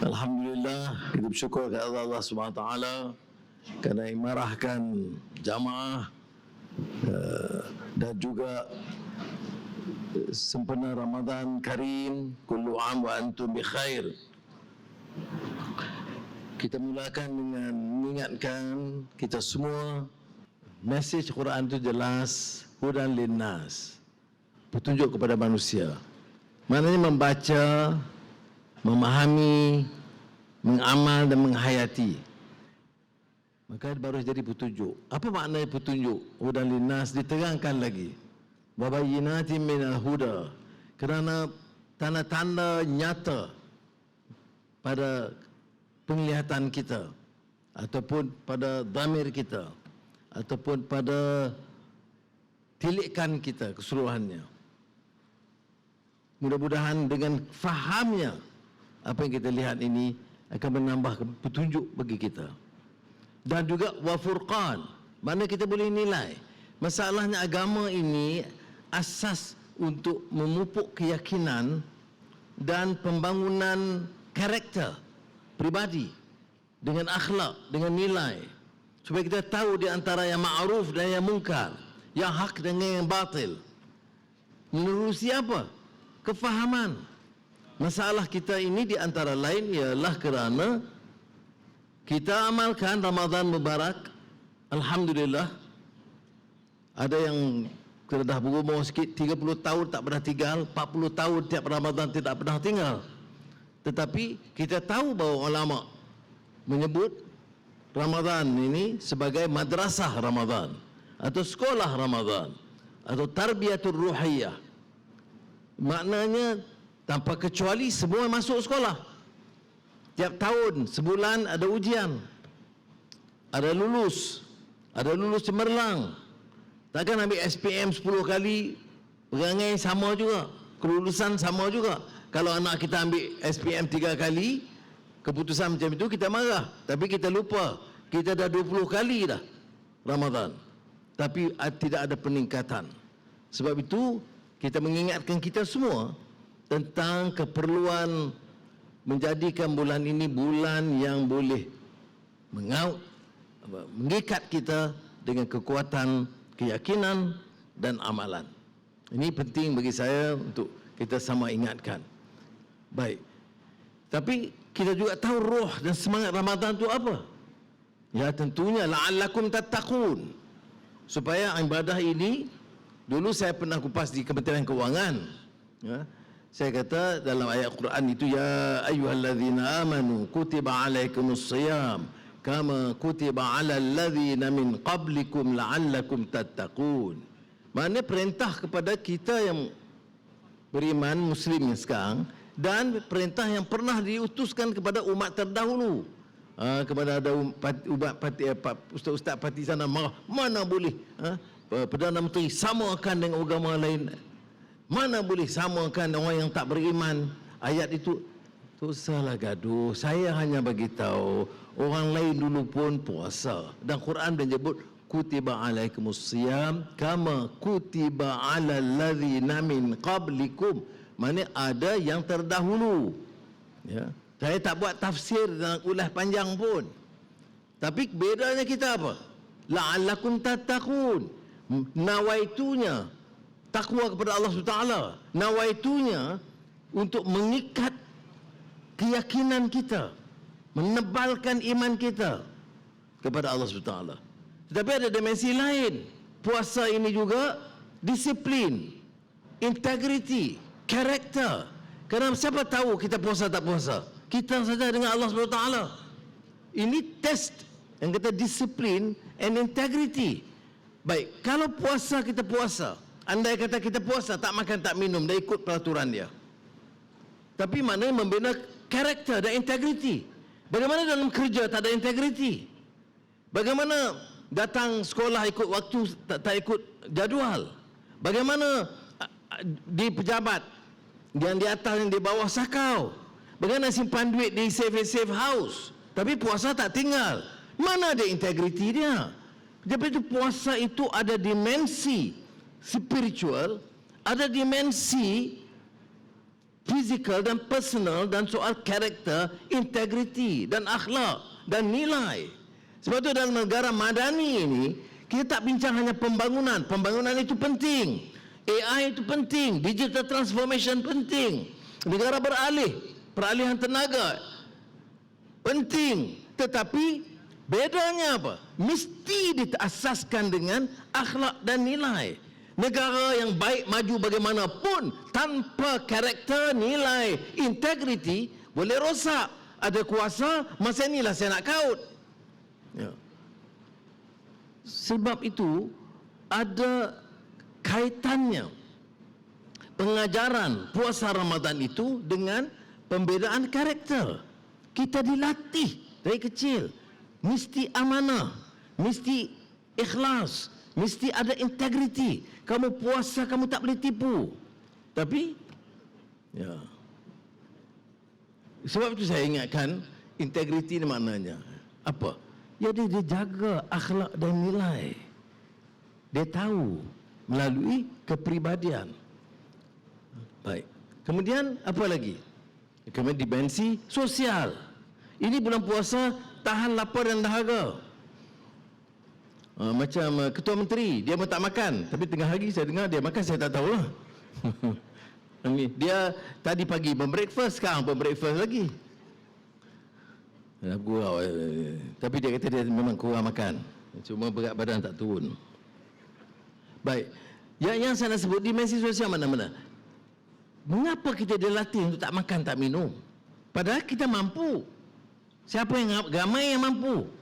Alhamdulillah kita bersyukur kepada Allah SWT kerana imarahkan jamaah uh, dan juga uh, sempena Ramadan Karim kullu am wa antum bi khair. Kita mulakan dengan mengingatkan kita semua mesej Quran itu jelas hudan linnas petunjuk kepada manusia. Maknanya membaca memahami, mengamal dan menghayati. Maka baru jadi petunjuk. Apa makna petunjuk? Hudan linas diterangkan lagi. Wabayinati minal huda. Kerana tanda-tanda nyata pada penglihatan kita ataupun pada damir kita ataupun pada tilikan kita keseluruhannya. Mudah-mudahan dengan fahamnya apa yang kita lihat ini akan menambah petunjuk bagi kita. Dan juga wafurqan, mana kita boleh nilai. Masalahnya agama ini asas untuk memupuk keyakinan dan pembangunan karakter pribadi dengan akhlak, dengan nilai. Supaya kita tahu di antara yang ma'ruf dan yang mungkar, yang hak dan yang batil. Menerusi apa? Kefahaman. Masalah kita ini di antara lain ialah kerana kita amalkan Ramadan Mubarak. Alhamdulillah. Ada yang kita dah berumur sikit 30 tahun tak pernah tinggal, 40 tahun tiap Ramadan tidak pernah tinggal. Tetapi kita tahu bahawa ulama menyebut Ramadan ini sebagai madrasah Ramadan atau sekolah Ramadan atau tarbiyatul ruhiyah. Maknanya tanpa kecuali semua masuk sekolah. Tiap tahun, sebulan ada ujian. Ada lulus. Ada lulus cemerlang. Takkan ambil SPM 10 kali, perangai sama juga. Kelulusan sama juga. Kalau anak kita ambil SPM 3 kali, keputusan macam itu kita marah. Tapi kita lupa, kita dah 20 kali dah Ramadan. Tapi tidak ada peningkatan. Sebab itu, kita mengingatkan kita semua, tentang keperluan menjadikan bulan ini bulan yang boleh mengaut mengikat kita dengan kekuatan keyakinan dan amalan. Ini penting bagi saya untuk kita sama ingatkan. Baik. Tapi kita juga tahu roh dan semangat Ramadan itu apa? Ya tentunya la'allakum tattaqun. Supaya ibadah ini dulu saya pernah kupas di Kementerian Keuangan. Ya, saya kata dalam ayat Quran itu ya ayyuhallazina amanu kutiba alaikumus siyam kama kutiba alal ladzina min qablikum la'allakum tattaqun. Mana perintah kepada kita yang beriman muslim sekarang dan perintah yang pernah diutuskan kepada umat terdahulu. Ha, kepada ada um, umat pati, apa, ustaz-ustaz pati sana marah, mana boleh ha, Perdana Menteri samakan dengan agama lain mana boleh samakan orang yang tak beriman? Ayat itu tu salah gaduh. Saya hanya bagi tahu orang lain dulu pun puasa. Dan Quran menyebut kutiba alaikumus siyam kama kutiba alal ladzina min qablikum. Mana ada yang terdahulu. Ya. Saya tak buat tafsir dan ulah panjang pun. Tapi bedanya kita apa? La'allakum tattaqun. Nawaitunya takwa kepada Allah SWT nawaitunya untuk mengikat keyakinan kita menebalkan iman kita kepada Allah SWT tetapi ada dimensi lain. Puasa ini juga disiplin integriti karakter. Kerana siapa tahu kita puasa tak puasa? Kita saja dengan Allah SWT ini test yang kita disiplin and integrity. Baik kalau puasa kita puasa Andai kata kita puasa, tak makan, tak minum, dah ikut peraturan dia. Tapi mana membina karakter dan integriti. Bagaimana dalam kerja tak ada integriti? Bagaimana datang sekolah ikut waktu, tak, tak ikut jadual? Bagaimana di pejabat yang di atas yang di bawah sakau? Bagaimana simpan duit di safe safe house? Tapi puasa tak tinggal. Mana ada integriti dia? Jadi puasa itu ada dimensi spiritual ada dimensi fizikal dan personal dan soal karakter, integriti dan akhlak dan nilai. Sebab itu dalam negara madani ini, kita tak bincang hanya pembangunan. Pembangunan itu penting. AI itu penting. Digital transformation penting. Negara beralih. Peralihan tenaga. Penting. Tetapi bedanya apa? Mesti diasaskan dengan akhlak dan nilai. Negara yang baik maju bagaimanapun tanpa karakter, nilai, integriti boleh rosak. Ada kuasa, masa inilah saya nak kaut. Ya. Sebab itu ada kaitannya pengajaran puasa Ramadan itu dengan pembedaan karakter. Kita dilatih dari kecil mesti amanah, mesti ikhlas, mesti ada integriti. Kamu puasa kamu tak boleh tipu. Tapi ya. Sebab itu saya ingatkan integriti ni maknanya apa? Jadi dia jaga akhlak dan nilai. Dia tahu melalui kepribadian. Baik. Kemudian apa lagi? Kemudian dimensi sosial. Ini bulan puasa tahan lapar dan dahaga. Uh, macam uh, ketua menteri, dia pun tak makan. Tapi tengah hari saya dengar dia makan, saya tak tahu lah. dia tadi pagi breakfast, sekarang breakfast lagi. Gurau. Eh, tapi dia kata dia memang kurang makan. Cuma berat badan tak turun. Baik. Yang, yang saya nak sebut dimensi sosial mana-mana. Mengapa kita dilatih untuk tak makan, tak minum? Padahal kita mampu. Siapa yang ramai yang mampu?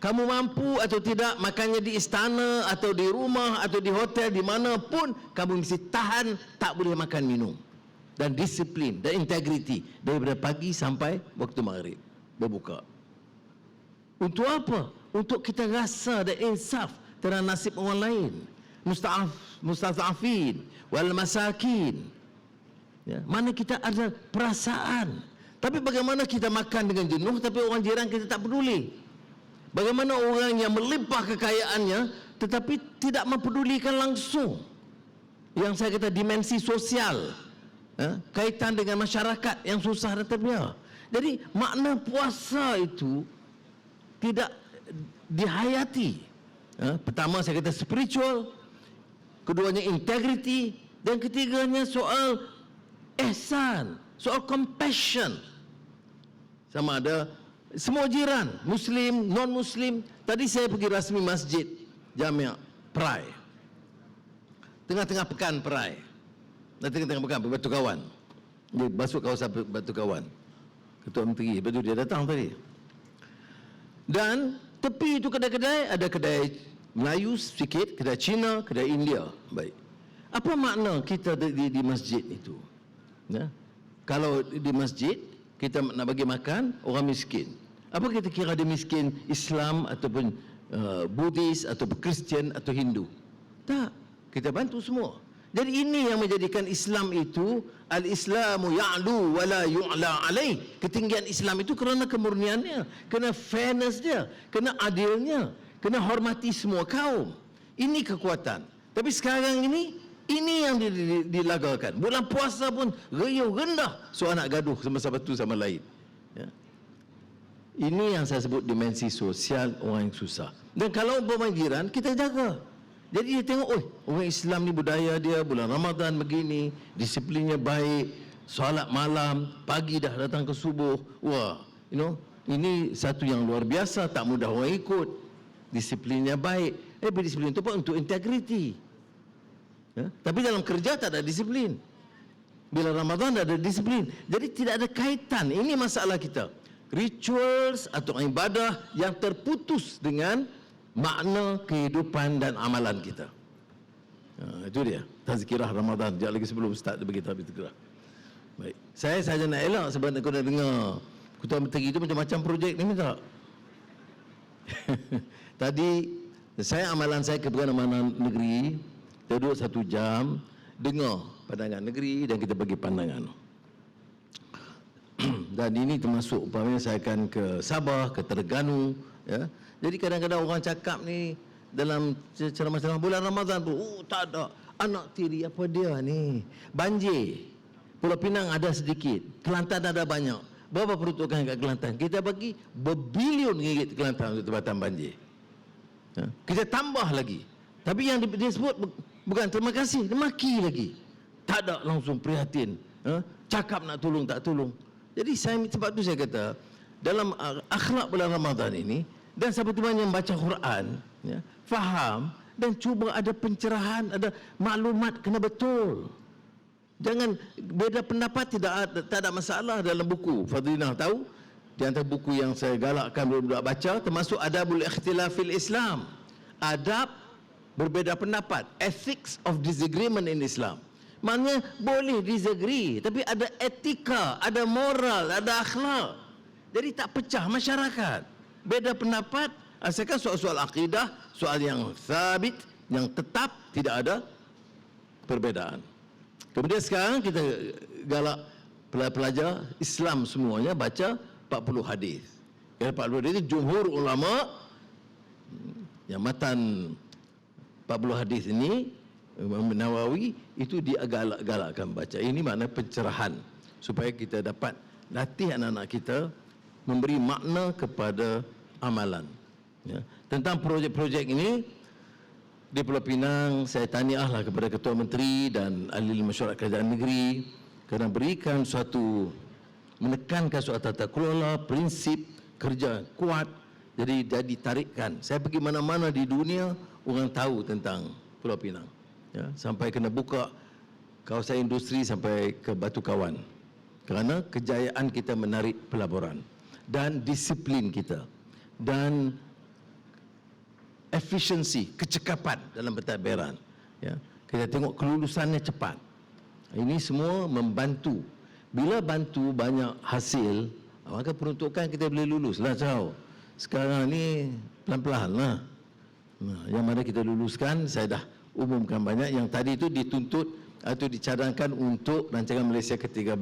Kamu mampu atau tidak makannya di istana atau di rumah atau di hotel di mana pun kamu mesti tahan tak boleh makan minum dan disiplin dan integriti daripada pagi sampai waktu maghrib berbuka. Untuk apa? Untuk kita rasa ada insaf terhadap nasib orang lain. Musta'af, mustazafin wal masakin. Ya, mana kita ada perasaan. Tapi bagaimana kita makan dengan jenuh tapi orang jiran kita tak peduli. Bagaimana orang yang melimpah kekayaannya tetapi tidak mempedulikan langsung yang saya kata dimensi sosial ya, kaitan dengan masyarakat yang susah dan terbiar. Jadi makna puasa itu tidak dihayati. Ya, pertama saya kata spiritual, keduanya integriti dan ketiganya soal ihsan, soal compassion. Sama ada semua jiran, Muslim, non-Muslim. Tadi saya pergi rasmi masjid Jamiah Perai. Tengah-tengah pekan Perai. Dan tengah-tengah pekan Batu Kawan. Dia masuk kawasan Batu Kawan. Ketua Menteri, betul dia datang tadi. Dan tepi itu kedai-kedai, ada kedai Melayu sedikit, kedai Cina, kedai India. Baik. Apa makna kita di, di, di masjid itu? Ya? Kalau di masjid, kita nak bagi makan orang miskin. Apa kita kira dia miskin Islam ataupun uh, Buddhis ataupun Kristian atau Hindu? Tak. Kita bantu semua. Jadi ini yang menjadikan Islam itu al-Islamu ya'lu wa la yu'la alaih. Ketinggian Islam itu kerana kemurniannya, kena fairness dia, kena adilnya, kena hormati semua kaum. Ini kekuatan. Tapi sekarang ini ini yang dilagakan. Bulan puasa pun riuh rendah so anak gaduh sama satu sama lain. Ini yang saya sebut dimensi sosial orang yang susah. Dan kalau pemanggiran kita jaga. Jadi dia tengok, oh, orang Islam ni budaya dia bulan Ramadan begini, disiplinnya baik, solat malam, pagi dah datang ke subuh. Wah, you know, ini satu yang luar biasa, tak mudah orang ikut. Disiplinnya baik. Eh, disiplin itu pun untuk integriti. Ya? Tapi dalam kerja tak ada disiplin. Bila Ramadan ada disiplin. Jadi tidak ada kaitan. Ini masalah kita. Rituals atau ibadah yang terputus dengan makna kehidupan dan amalan kita. Ha, itu dia. Tazkirah Ramadan. Sekejap lagi sebelum Ustaz dia bagi tahu tazkirah. Baik. Saya saja nak elak sebab aku dah dengar Ketua Menteri itu macam-macam projek ni tak? Tadi saya amalan saya ke mana negeri duduk satu jam dengar pandangan negeri dan kita bagi pandangan dan ini termasuk umpamanya saya akan ke Sabah ke Terengganu ya jadi kadang-kadang orang cakap ni dalam ceramah-ceramah bulan Ramadan pun oh tak ada anak tiri apa dia ni banjir Pulau Pinang ada sedikit, Kelantan ada banyak. Berapa peruntukan kat Kelantan? Kita bagi berbilion ringgit Kelantan untuk tempatan banjir. Ha? Kita tambah lagi. Tapi yang di- disebut bu- bukan terima kasih, dia maki lagi. Tak ada langsung prihatin. Ha? Cakap nak tolong, tak tolong. Jadi saya sebab tu saya kata, dalam uh, akhlak bulan Ramadan ini, dan siapa tu yang baca Quran, ya, faham dan cuba ada pencerahan, ada maklumat kena betul. Jangan beda pendapat tidak ada, tak ada masalah dalam buku. Fadlinah tahu di antara buku yang saya galakkan budak-budak baca termasuk Adabul Ikhtilafil Islam. Adab berbeza pendapat, ethics of disagreement in Islam. Maknanya boleh disagree tapi ada etika, ada moral, ada akhlak. Jadi tak pecah masyarakat. Beda pendapat asalkan soal-soal akidah, soal yang sabit, yang tetap tidak ada perbezaan. Kemudian sekarang kita galak pelajar Islam semuanya baca 40 hadis. Ya 40 hadis itu jumhur ulama yang matan 40 hadis ini Imam Nawawi itu digalak-galakkan baca. Ini makna pencerahan supaya kita dapat latih anak-anak kita memberi makna kepada amalan. Ya. Tentang projek-projek ini di Pulau Pinang saya tahniahlah kepada Ketua Menteri dan ahli masyarakat kerajaan negeri kerana berikan suatu menekankan suatu tata kelola prinsip kerja kuat jadi jadi tarikkan saya pergi mana-mana di dunia orang tahu tentang Pulau Pinang ya sampai kena buka kawasan industri sampai ke Batu Kawan kerana kejayaan kita menarik pelaburan dan disiplin kita dan efisiensi, kecekapan dalam pentadbiran. Ya. Kita tengok kelulusannya cepat. Ini semua membantu. Bila bantu banyak hasil, maka peruntukan kita boleh lulus lah tahu. Sekarang ni pelan-pelan lah. Nah, yang mana kita luluskan, saya dah umumkan banyak. Yang tadi itu dituntut atau dicadangkan untuk rancangan Malaysia ke-13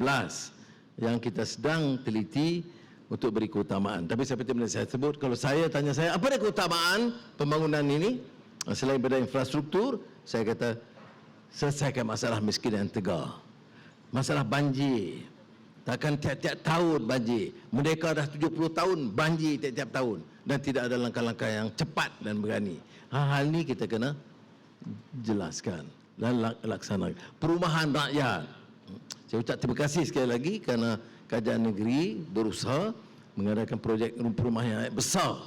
yang kita sedang teliti untuk beri keutamaan. Tapi seperti yang saya sebut, kalau saya tanya saya, apa dia keutamaan pembangunan ini? Selain pada infrastruktur, saya kata, selesaikan masalah miskin dan tegar. Masalah banjir. Takkan tiap-tiap tahun banjir. Merdeka dah 70 tahun, banjir tiap-tiap tahun. Dan tidak ada langkah-langkah yang cepat dan berani. Hal-hal ini kita kena jelaskan dan lak- laksanakan. Perumahan rakyat. Saya ucap terima kasih sekali lagi kerana kerajaan negeri berusaha mengadakan projek perumahan yang besar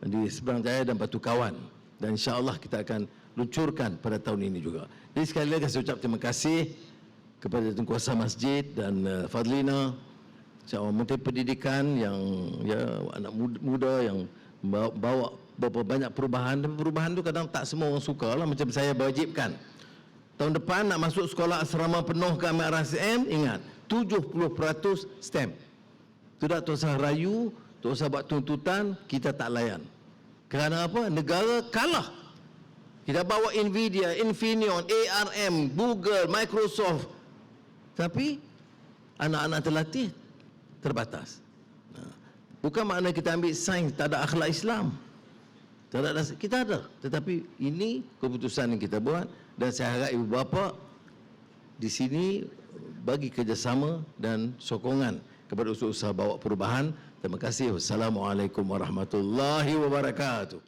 di Seberang Jaya dan Batu Kawan. Dan insya-Allah kita akan luncurkan pada tahun ini juga. Jadi sekali lagi saya ucap terima kasih kepada Tengkuasa Masjid dan uh, Fadlina seorang Menteri Pendidikan yang ya anak muda, muda yang bawa, bawa beberapa banyak perubahan. Dan perubahan tu kadang tak semua orang suka lah macam saya wajibkan tahun depan nak masuk sekolah asrama penuh ke Amat RSM ingat 70% STEM tidak tak usah rayu tak usah buat tuntutan kita tak layan. Kerana apa? Negara kalah. Kita bawa Nvidia, Infineon, ARM, Google, Microsoft. Tapi anak-anak terlatih terbatas. Bukan makna kita ambil sains tak ada akhlak Islam. Tak ada, kita ada. Tetapi ini keputusan yang kita buat dan saya harap ibu bapa di sini bagi kerjasama dan sokongan kepada usaha-usaha bawa perubahan. Terima kasih. Wassalamualaikum warahmatullahi wabarakatuh.